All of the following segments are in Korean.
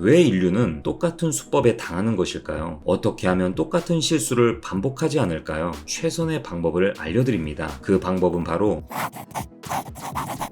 왜 인류는 똑같은 수법에 당하는 것일까요? 어떻게 하면 똑같은 실수를 반복하지 않을까요? 최선의 방법을 알려드립니다. 그 방법은 바로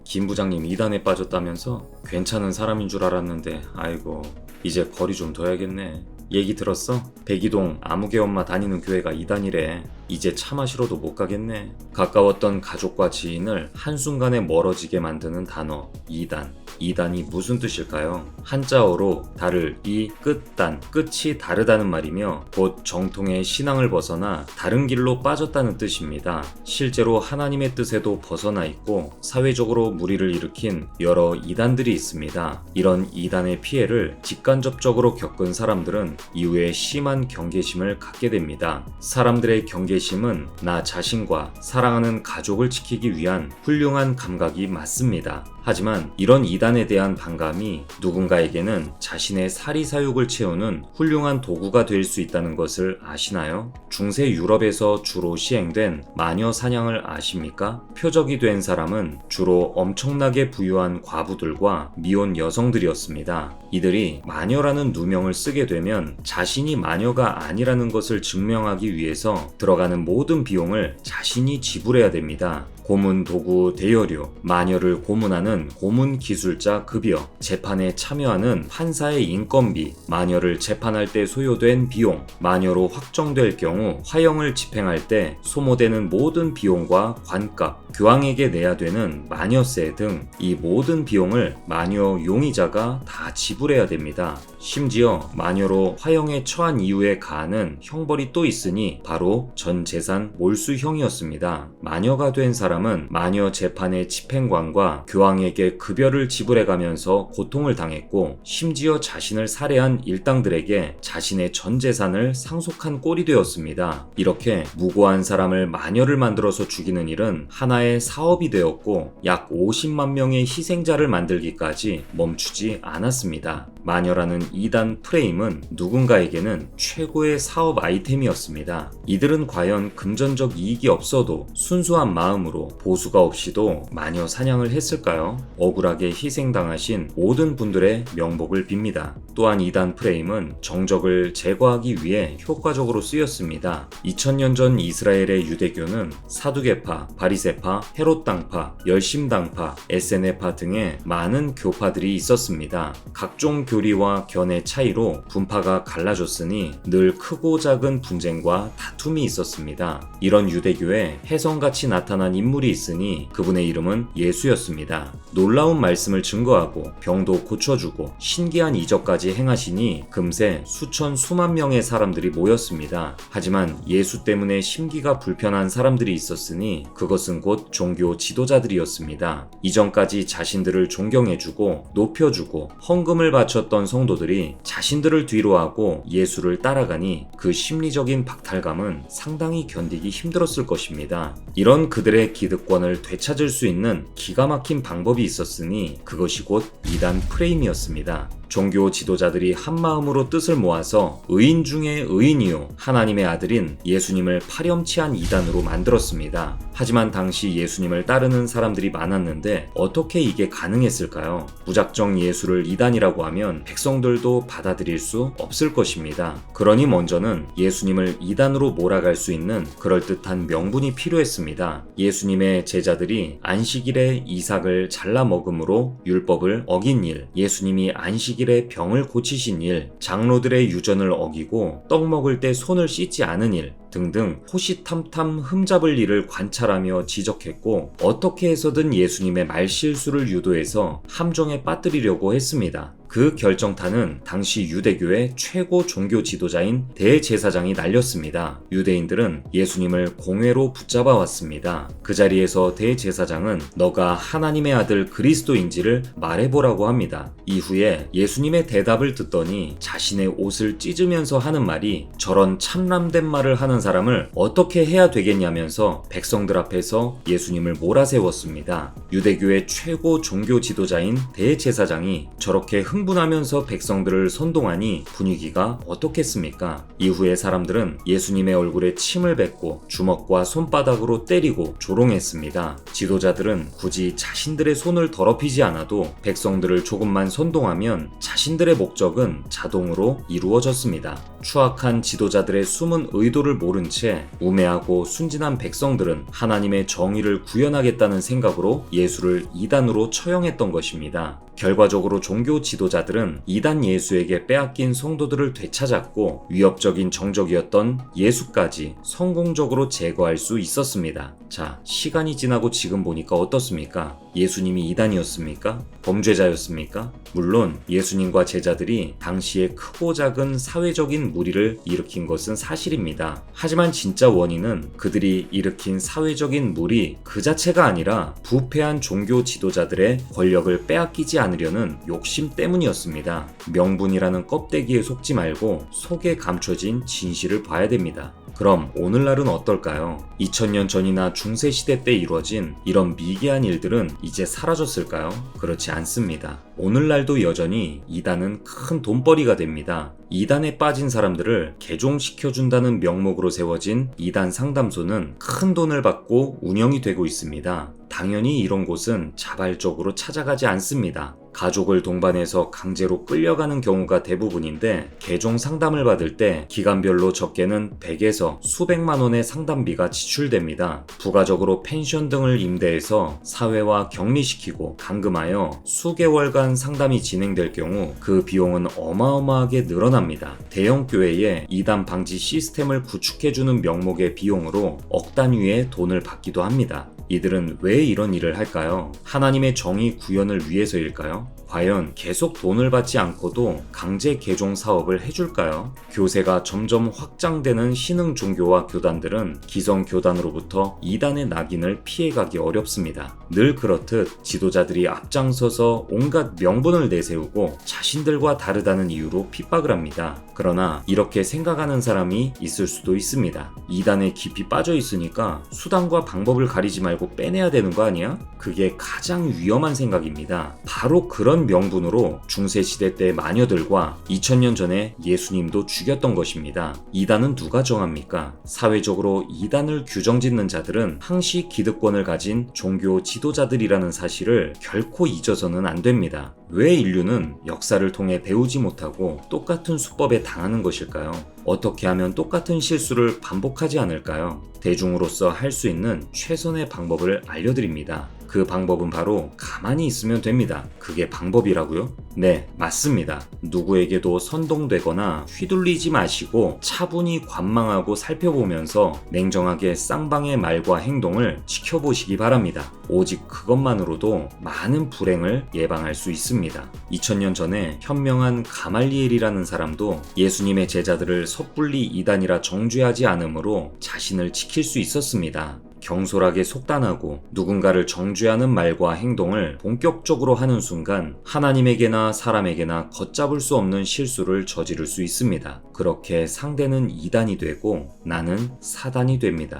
김 부장님 이단에 빠졌다면서 괜찮은 사람인 줄 알았는데 아이고 이제 거리 좀 둬야겠네. 얘기 들었어? 백이동 아무개 엄마 다니는 교회가 이단이래. 이제 차 마시러도 못 가겠네. 가까웠던 가족과 지인을 한순간에 멀어지게 만드는 단어 이단. 이단이 무슨 뜻일까요? 한자어로 다를 이 끝단 끝이 다르다는 말이며 곧 정통의 신앙을 벗어나 다른 길로 빠졌다는 뜻입니다. 실제로 하나님의 뜻에도 벗어나 있고 사회적으로 무리를 일으킨 여러 이단들이 있습니다. 이런 이단의 피해를 직간접적으로 겪은 사람들은 이후에 심한 경계심을 갖게 됩니다. 사람들의 경계심 은 나 자신과 사랑하는 가족을 지키기 위한 훌륭한 감각이 맞습니다. 하지만 이런 이단에 대한 반감이 누군가에게는 자신의 사리사욕을 채우는 훌륭한 도구가 될 수 있다는 것을 아시나요? 중세 유럽에서 주로 시행된 마녀 사냥을 아십니까? 표적이 된 사람은 주로 엄청나게 부유한 과부들과 미혼 여성들이었습니다. 이들이 마녀라는 누명을 쓰게 되면 자신이 마녀가 아니라는 것을 증명하기 위해서 들어가는 모든 비용을 자신이 지불해야 됩니다. 고문 도구 대여료, 마녀를 고문하는 고문 기술자 급여, 재판에 참여하는 판사의 인건비, 마녀를 재판할 때 소요된 비용, 마녀로 확정될 경우 화형을 집행할 때 소모되는 모든 비용과 관값, 교황에게 내야 되는 마녀세 등 이 모든 비용을 마녀 용의자가 다 지불해야 됩니다. 심지어 마녀로 화형에 처한 이후에 가하는 형벌이 또 있으니 바로 전 재산 몰수형이었습니다. 마녀가 된 사람은 마녀 재판의 집행관과 교황에게 급여를 지불해가면서 고통을 당했고 심지어 자신을 살해한 일당들에게 자신의 전 재산을 상속한 꼴이 되었습니다. 이렇게 무고한 사람을 마녀를 만들어서 죽이는 일은 하나의 사업이 되었고 약 50만 명의 희생자를 만들기까지 멈추지 않았습니다. 마녀라는 2단 프레임은 누군가에게는 최고의 사업 아이템이었습니다. 이들은 과연 금전적 이익이 없어도 순수한 마음으로 보수가 없이도 마녀 사냥을 했을까요? 억울하게 희생당하신 모든 분들의 명복을 빕니다. 또한 2단 프레임은 정적을 제거하기 위해 효과적으로 쓰였습니다. 2000년 전 이스라엘의 유대교는 사두개파, 바리세파, 헤롯당파, 열심당파, 에세네파 등의 많은 교파들이 있었습니다. 각종 교리와 견의 차이로 분파가 갈라졌으니 늘 크고 작은 분쟁과 다툼이 있었습니다. 이런 유대교에 혜성같이 나타난 인물이 있으니 그분의 이름은 예수였습니다. 놀라운 말씀을 증거하고 병도 고쳐주고 신기한 이적까지 행하시니 금세 수천 수만 명의 사람들이 모였습니다. 하지만 예수 때문에 심기가 불편한 사람들이 있었으니 그것은 곧 종교 지도자들이었습니다. 이전까지 자신들을 존경해주고 높여주고 헌금을 바쳤던 성도들이 자신들을 뒤로하고 예수를 따라가니 그 심리적인 박탈감은 상당히 견디기 힘들었을 것입니다. 이런 그들의 기득권을 되찾을 수 있는 기가 막힌 방법이 있었으니 그것이 곧 이단 프레임이었습니다. 종교 지도자들이 한 마음으로 뜻을 모아서 의인 중에 의인이요 하나님의 아들인 예수님을 파렴치한 이단으로 만들었습니다. 하지만 당시 예수님을 따르는 사람들이 많았는데 어떻게 이게 가능했을까요? 무작정 예수를 이단이라고 하면 백성들도 받아들일 수 없을 것입니다. 그러니 먼저는 예수님을 이단으로 몰아갈 수 있는 그럴듯한 명분이 필요했습니다. 예수님의 제자들이 안식일에 이삭을 잘라 먹음으로 율법을 어긴 일, 예수님이 안식일 안식일에 병을 고치신 일, 장로들의 유전을 어기고 떡 먹을 때 손을 씻지 않은 일, 등등 호시탐탐 흠잡을 일을 관찰하며 지적했고 어떻게 해서든 예수님의 말실수를 유도해서 함정에 빠뜨리려고 했습니다. 그 결정타는 당시 유대교의 최고 종교 지도자인 대제사장이 날렸습니다. 유대인들은 예수님을 공회로 붙잡아 왔습니다. 그 자리에서 대제사장은 너가 하나님의 아들 그리스도인지를 말해보라고 합니다. 이후에 예수님의 대답을 듣더니 자신의 옷을 찢으면서 하는 말이 저런 참람된 말을 하는 사람을 어떻게 해야 되겠냐면서 백성들 앞에서 예수님을 몰아세웠습니다. 유대교의 최고 종교 지도자인 대제사장이 저렇게 흥분하면서 백성들을 선동하니 분위기가 어떻겠습니까? 이후에 사람들은 예수님의 얼굴에 침을 뱉고 주먹과 손바닥으로 때리고 조롱했습니다. 지도자들은 굳이 자신들의 손을 더럽히지 않아도 백성들을 조금만 선동하면 자신들의 목적은 자동으로 이루어졌습니다. 추악한 지도자들의 숨은 의도를 모른 채 우매하고 순진한 백성들은 하나님의 정의를 구현하겠다는 생각으로 예수를 이단으로 처형했던 것입니다. 결과적으로 종교 지도자들은 이단 예수에게 빼앗긴 성도들을 되찾았고 위협적인 정적이었던 예수까지 성공적으로 제거할 수 있었습니다. 자, 시간이 지나고 지금 보니까 어떻습니까? 예수님이 이단이었습니까? 범죄자였습니까? 물론 예수님과 제자들이 당시에 크고 작은 사회적인 무리를 일으킨 것은 사실입니다. 하지만 진짜 원인은 그들이 일으킨 사회적인 무리 그 자체가 아니라 부패한 종교 지도자들의 권력을 빼앗기지 않으려는 욕심 때문이었습니다. 명분이라는 껍데기에 속지 말고 속에 감춰진 진실을 봐야 됩니다. 그럼 오늘날은 어떨까요? 2000년 전이나 중세시대 때 이루어진 이런 미개한 일들은 이제 사라졌을까요? 그렇지 않습니다. 오늘날도 여전히 이단은 큰 돈벌이가 됩니다. 이단에 빠진 사람들을 개종시켜준다는 명목으로 세워진 이단 상담소는 큰 돈을 받고 운영이 되고 있습니다. 당연히 이런 곳은 자발적으로 찾아가지 않습니다. 가족을 동반해서 강제로 끌려가는 경우가 대부분인데 개종 상담을 받을 때 기간별로 적게는 100에서 수백만 원의 상담비가 지출됩니다. 부가적으로 펜션 등을 임대해서 사회와 격리시키고 감금하여 수개월간 상담이 진행될 경우 그 비용은 어마어마하게 늘어납니다. 대형 교회에 이단 방지 시스템을 구축해주는 명목의 비용으로 억 단위의 돈을 받기도 합니다. 이들은 왜 이런 일을 할까요? 하나님의 정의 구현을 위해서일까요? 과연 계속 돈을 받지 않고도 강제 개종 사업을 해줄까요? 교세가 점점 확장되는 신흥 종교와 교단들은 기성 교단으로부터 이단의 낙인을 피해가기 어렵습니다. 늘 그렇듯 지도자들이 앞장서서 온갖 명분을 내세우고 자신들과 다르다는 이유로 핍박을 합니다. 그러나 이렇게 생각하는 사람이 있을 수도 있습니다. 이단에 깊이 빠져 있으니까 수단과 방법을 가리지 말고 빼내야 되는 거 아니야? 그게 가장 위험한 생각입니다. 바로 그런 명분으로 중세시대 때 마녀들과 2000년 전에 예수님도 죽였던 것입니다. 이단은 누가 정합니까? 사회적으로 이단을 규정짓는 자들은 항시 기득권을 가진 종교 지도자들이라는 사실을 결코 잊어서는 안 됩니다. 왜 인류는 역사를 통해 배우지 못하고 똑같은 수법에 당하는 것일까요? 어떻게 하면 똑같은 실수를 반복하지 않을까요? 대중으로서 할 수 있는 최선의 방법을 알려드립니다. 그 방법은 바로 가만히 있으면 됩니다. 그게 방법이라고요? 네, 맞습니다. 누구에게도 선동되거나 휘둘리지 마시고 차분히 관망하고 살펴보면서 냉정하게 쌍방의 말과 행동을 지켜보시기 바랍니다. 오직 그것만으로도 많은 불행을 예방할 수 있 습니다. 2000년 전에 현명한 가말리엘이라는 사람도 예수님의 제자들을 섣불리 이단이라 정죄하지 않으므로 자신을 지킬 수 있었습니다. 경솔하게 속단하고 누군가를 정죄하는 말과 행동을 본격적으로 하는 순간 하나님에게나 사람에게나 걷잡을 수 없는 실수를 저지를 수 있습니다. 그렇게 상대는 이단이 되고 나는 사단이 됩니다.